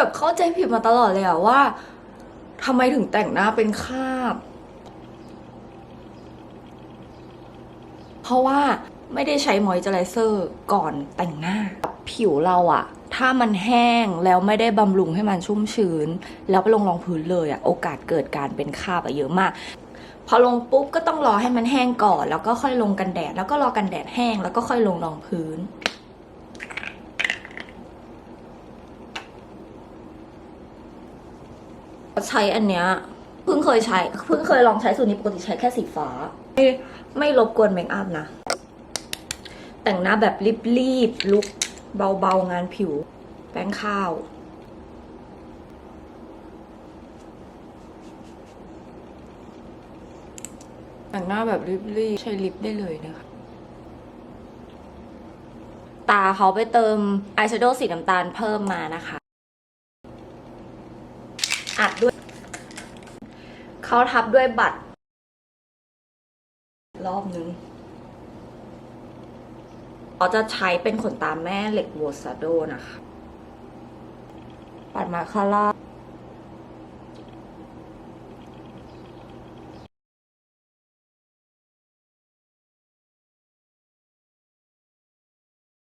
แบบเข้าใจผิดมาตลอดเลยอะว่าทำไมถึงแต่งหน้าเป็นคาบ เพราะว่าไม่ได้ใช้มอยเจอไรเซอร์ก่อนแต่งหน้า ผิวเราอะถ้ามันแห้งแล้วไม่ได้บำรุงให้มันชุ่มชื้น แล้วไปลงรองพื้นเลยอะโอกาสเกิดการเป็นคราบอะเยอะมากพอลงปุ๊บก็ต้องรอให้มันแห้งก่อน แล้วก็ค่อยลงกันแดด แล้วก็รอกันแดดแห้ง แล้วก็ค่อยลงรองพื้น ใช้อันเนี้ยเพิ่งเคยใช้เพิ่งเคยลองใช้สูตรนี้ปกติใช้แค่สีฟ้า ไม่ไม่รบกวนเมคอัพนะ แต่งหน้าแบบรีบๆลุกเบาๆงานผิว แป้งข้าวแต่งหน้าแบบรีบๆใช้ลิปได้เลยนะคะ ตาเขาไปเติมอายแชโดว์สีน้ำตาลเพิ่มมานะคะ อัดด้วย เขาทับด้วยบัตร รอบนึงเขาจะใช้เป็นขนตามแม่เหล็กโวซาโดนะคะ ปัดมาคาร่า